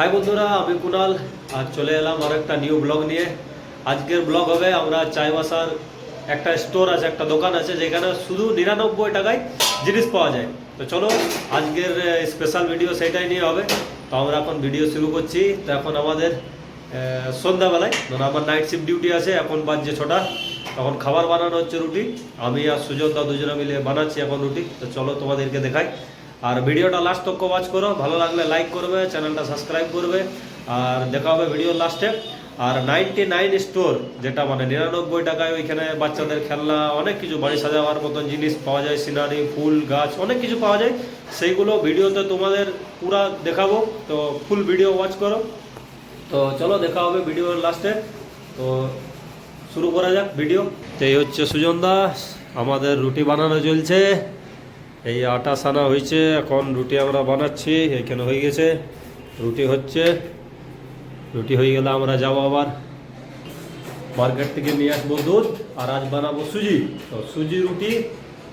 High বন্ধুরা, আমি কুনাল। আজ চলে এলাম আর একটা নিউ ব্লগ নিয়ে। আজকের ব্লগ হবে আমরা চাইবাসার একটা স্টোর আছে, একটা দোকান আছে, যেখানে শুধু নিরানব্বই টাকায় জিনিস পাওয়া যায়। তো চলো, আজকের স্পেশাল ভিডিও সেটাই নিয়ে হবে। তো আমরা এখন ভিডিও শুরু করছি। তো এখন আমাদের সন্ধ্যাবেলায় মানে আমার নাইট শিফট ডিউটি আছে, এখন বাজছে ছটা। তখন খাবার বানানো হচ্ছে রুটি। আমি আর সুজন দা দুজনে মিলে বানাচ্ছি এখন রুটি। তো চলো তোমাদেরকে দেখাই। আর ভিডিওটা লাস্ট তক ওয়াচ করো, ভালো লাগলে লাইক করবে চ্যানেলটা সাবস্ক্রাইব করবে, আর দেখা হবে ভিডিও লাস্টে আর নাইনটি নাইন স্টোর যেটা মানে নিরানব্বই টাকায় ওইখানে বাচ্চাদের খেলনা, অনেক কিছু বাড়ি সাজাবার মতন জিনিস পাওয়া যায় সিনারি ফুল, গাছ, অনেক কিছু পাওয়া যায়। সেইগুলো ভিডিওতে তোমাদের পুরা দেখাবো। তো ফুল ভিডিও ওয়াচ করো। তো চলো দেখা হবে ভিডিওর লাস্টে তো শুরু করা যাক ভিডিও তো এই হচ্ছে সুজন দাস আমাদের রুটি বানানো চলছে। এই আটা সানা হয়েছে, এখন রুটি আমরা বানাচ্ছি, এখানে হয়ে গেছে। রুটি হচ্ছে, রুটি হয়ে গেলে আমরা যাব আবার মার্কেট থেকে নিয়ে আসব দুধ, আর আজ বানাবো সুজি। তো সুজি, রুটি,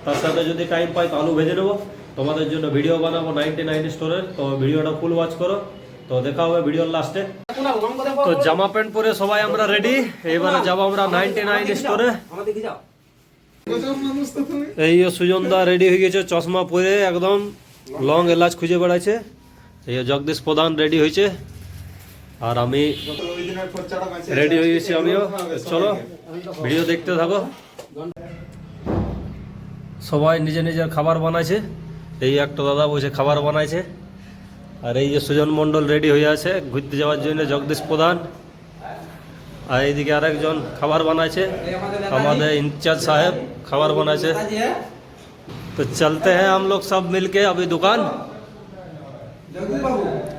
তার সাথে যদি টাইম পাই তো আলু ভেজে নেব। তোমাদের জন্য ভিডিও বানাবো নাইনটি নাইন স্টোরের তো ভিডিওটা ফুল ওয়াচ করো। তো দেখা হবে ভিডিওর লাস্টে তো জামা প্যান্ট পরে সবাই আমরা রেডি এবারে যাব আমরা নাইনটি নাইন স্টোরে এই সুজন দা রেডি হয়ে গেছে, চশমা পরে একদম লং এলাচ খুঁজে বেড়াচ্ছে। এই জগদীশ প্রধান রেডি হয়েছে। আর আমি রেডি হয়ে গেছি আমিও। চলো ভিডিও দেখতে থাকো। সবাই নিজে নিজের খাবার বানাইছে। এই একটা দাদা বসে খাবার বানাইছে। আর এই যে সুজন মণ্ডল রেডি হয়ে আছে ঘুরতে যাওয়ার জন্য জগদীশ প্রধান। আর এইদিকে আরেকজন খাবার বানাইছে আমাদের इंचार्ज साहब খাবার বানাইছে तो चलते हैं हम लोग सब मिलके अभी दुकान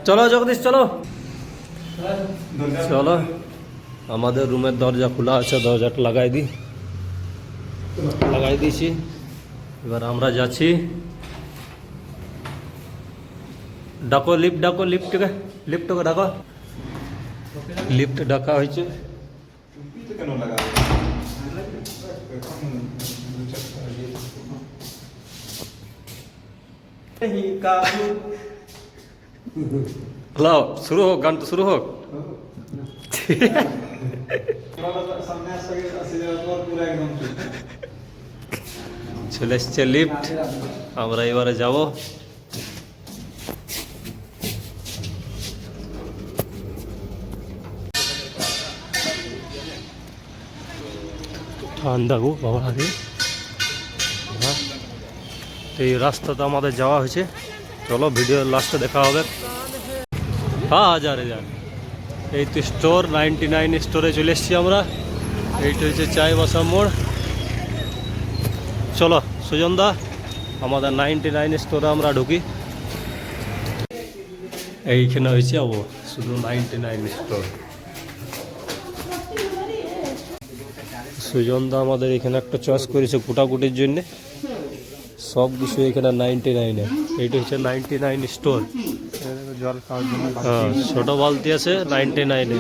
চলো জগদীশ চলো চলো আমাদের রুমের দরজা খোলা আছে দরজাটা লাগাই দিই লাগাই দিয়েছি এবার আমরা যাচ্ছি ডাকো লিফট ডাকো লিফটকে লিফটকে ডাকো লিফট ডাকা হয়েছে হ্যালো শুরু হোক গান তো শুরু হোক চলে এসছে লিফট আমরা এবারে যাব ঠান্ডা গো, বাবা। আগে তো এই রাস্তাটা আমাদের যাওয়া হয়েছে। চলো ভিডিও লাস্টে দেখা হবে। হ্যাঁ হাজার হাজার এই তো স্টোর নাইনটি নাইন স্টোরে চলে এসেছি আমরা। এইটা হচ্ছে চাই বসা মোড়। চলো সুজন দা আমাদের নাইনটি নাইন স্টোরে আমরা ঢুকি। এইখানে হয়েছে আবো, শুধু ninety nine store Sujan da আমাদের এখানে একটা চয়েস করেছে কুটাকুটির জন্যে। সব কিছু এখানে নাইনটি নাইনে এইটা হচ্ছে নাইনটি নাইন স্টোর হ্যাঁ ছোট বালতি আছে নাইনটি নাইনে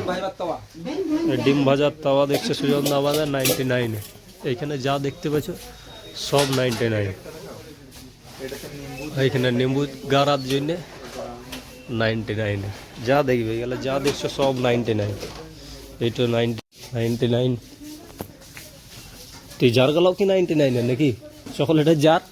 ডিম ভাজার তাওয়া দেখছে সুজনদা আমাদের নাইনটি নাইনে এইখানে যা দেখতে পাচ্ছ সব নাইনটি নাইন এইখানে নিম্বু গাড়ার জন্যে নাইনটি নাইনে যা দেখবে এগুলো যা দেখছ সব নাইনটি নাইন এইটা নাইনটি নাইনটি নাইন তুই জার গেলাও কি নাইনটি নাইনের নাকি? চকলেটের জার।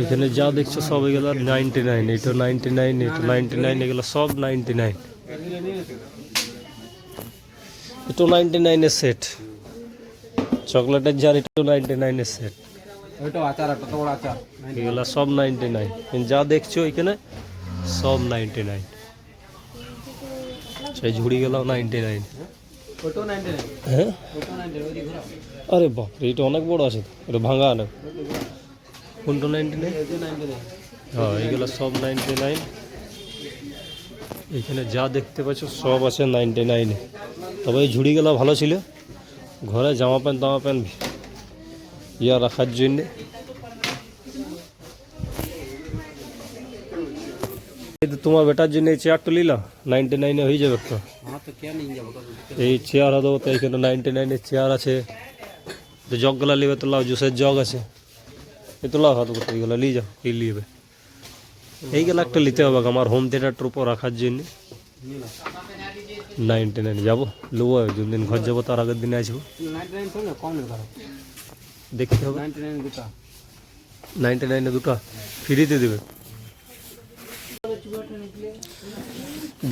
এখানে যা দেখছ সব এগুলো নাইনটি নাইন এটা নাইনটি নাইন এটা নাইনটি নাইন, এগুলো সব নাইনটি নাইন। এটা নাইনটি নাইনের সেট চকলেটের জার এটা নাইনটি নাইনের সেট সব নাইনটি নাইন। যা দেখছ এখানে সব নাইনটি নাইন। সেই ঝুড়ি গেল নাইনটি নাইন। হ্যাঁ? আরে বাপ রে, এটা অনেক বড় আছে এটা ভাঙা না কোনটা নাইনটি নাইন হ্যাঁ এইগুলো সব নাইনটি নাইন এখানে যা দেখতে পাচ্ছ সব আছে নাইনটি নাইনে তবে এই ঝুড়িগুলো ভালো ছিল। ঘরে জামা প্যান্ট জামা প্যান্ট ইয়া রাখার জন্যে। তোমার বেটার জন্য এই চেয়ারটা নিলাম নাইনটি নাইনে হয়ে যাবে তো এই চেয়ার হতো তো এখানে নাইনটি নাইনের চেয়ার আছে। তো জগগুলা নেবে তো লাও জুসের জগ আছে। এ তো লাও হাত করতে এগুলো নিয়ে যাও এই নিয়ে এইগুলো একটা নিতে হবে আমার হোম থিয়েটারটার উপর রাখার জন্য। নাইনটি নাইন যাব নেব দিন ঘর যাব তার আগের দিনে আসব। দেখতে হবে। নাইনটি নাইনে দুটো ফ্রিতে দেবে।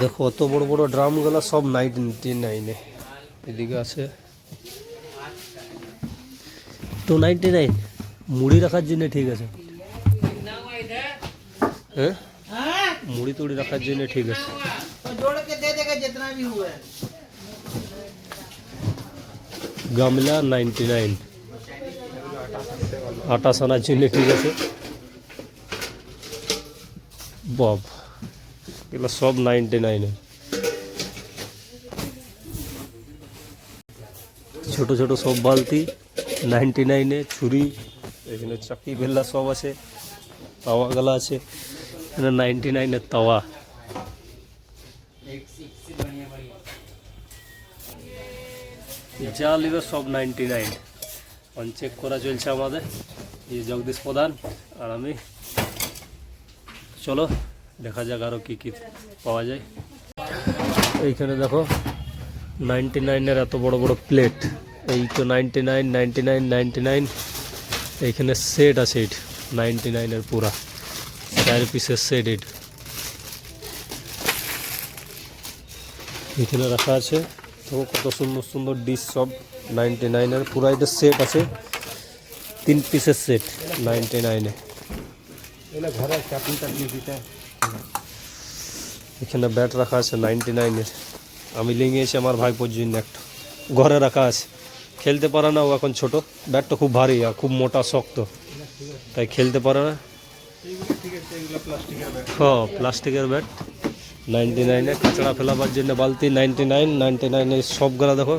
দেখো, অত বড় বড় ড্রামগুলো সব নাইট নাইনে এদিকে আছে। টু নাইনটি নাইন মুড়ি রাখার জন্য ঠিক আছে। হ্যাঁ মুড়ি তুড়ি রাখার জন্য ঠিক আছে। গামলা নাইনটি নাইন আটা সানার জন্য ঠিক আছে। বব এগুলো সব নাইনটি নাইনে ছোট ছোট সব বালতি, নাইনটি নাইনে ছুরি, এখানে চাকি বেল্লা সব আছে, তাওয়া গলা আছে, এখানে নাইনটি নাইনের তাওয়া। যা নিবে সব নাইনটি নাইন। চেক করা চলছে আমাদের, এই জগদীশ প্রধান আর আমি। চলো। দেখা যাক আরও কী কী পাওয়া যায়। এইখানে দেখো নাইনটি নাইনের এত বড় বড় প্লেট এই তো ninety nine ninety nine ninety nine এইখানে সেট আছে এট নাইনটি নাইনের পুরা। চার পিসের সেট এট এখানে রাখা আছে। দেখো কত সুন্দর সুন্দর ডিশ সব নাইনটি নাইনের পুরো এটা সেট আছে। তিন পিসের সেট নাইনটি নাইনে ঘরে দিতে। এখানে ব্যাট রাখা আছে নাইনটি নাইনের আমি লিঙিয়েছি আমার ভাই পর্যন্ত একটা ঘরে রাখা আছে। খেলতে পারে না ও এখন ছোট। ব্যাটটা খুব ভারী আর খুব মোটা শক্ত। তাই খেলতে পারে না। প্লাস্টিকের হ্যাঁ প্লাস্টিকের ব্যাট। নাইনটি নাইনে কাঁচড়া ফেলাবার জন্য বালতি নাইনটি নাইন নাইনটি নাইনের সবগুলা দেখো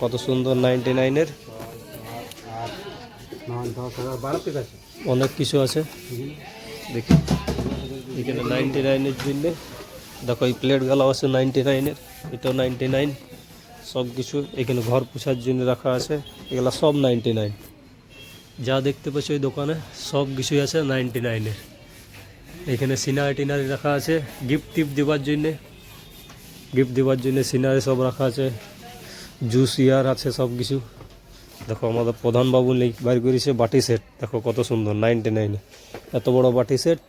কত সুন্দর নাইনটি নাইনের অনেক কিছু আছে। দেখি। এখানে নাইনটি নাইনের জন্য। দেখো, এই প্লেটগুলো আছে নাইনটি নাইনের এটাও নাইনটি নাইন সব কিছু এখানে ঘর পোছার জন্য রাখা আছে, এগুলো সব নাইনটি নাইন যা দেখতে পাচ্ছ ওই দোকানে, সব কিছুই আছে নাইনটি নাইনের এখানে সিনারি টিনারি রাখা আছে গিফট টিফট দেওয়ার জন্যে। গিফট দেওয়ার জন্য সিনারি সব রাখা আছে জুস ইয়ার আছে সব কিছু। দেখো, আমাদের প্রধানবাবু বাইর করেছে বাটি সেট দেখো, কত সুন্দর নাইনটি নাইনে এত বড় বাটি সেট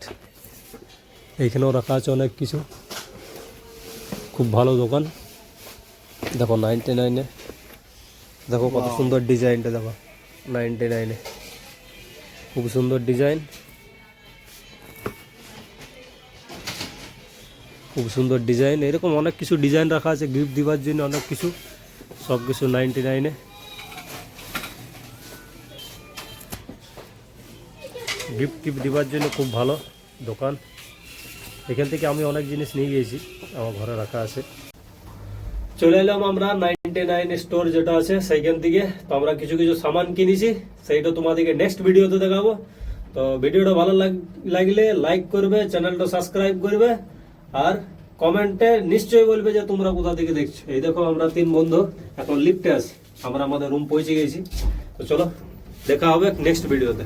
এইখানেও রাখা আছে অনেক কিছু। খুব ভালো দোকান। দেখো নাইনটি নাইনে দেখো কত সুন্দর ডিজাইনটা দেখো নাইনটি নাইনে খুব সুন্দর ডিজাইন। খুব সুন্দর ডিজাইন। এরকম অনেক কিছু ডিজাইন রাখা আছে গিফট দেওয়ার জন্য অনেক কিছু। সব কিছু নাইনটি নাইনে গিফট টিফট দেওয়ার জন্য খুব ভালো দোকান। এখান থেকে আমি অনেক জিনিস নিয়ে গিয়েছি, আমার ঘরে রাখা আছে। চলে এলাম আমরা নাইনটি নাইন স্টোর যেটা আছে, সেইখান থেকে। তো আমরা কিছু কিছু সামান কিনেছি, সেইটা তোমাদেরকে নেক্সট ভিডিওতে দেখাবো। তো ভিডিওটা ভালো লাগ- লাগলে লাইক করবে চ্যানেলটা সাবস্ক্রাইব করবে, আর কমেন্টে নিশ্চয়ই বলবে যে তোমরা কোথা থেকে দেখছ। এই দেখো আমরা তিন বন্ধু, এখন লিফটে আছি। আমরা আমাদের রুম পৌঁছে গেছি। তো চলো, দেখা হবে নেক্সট ভিডিওতে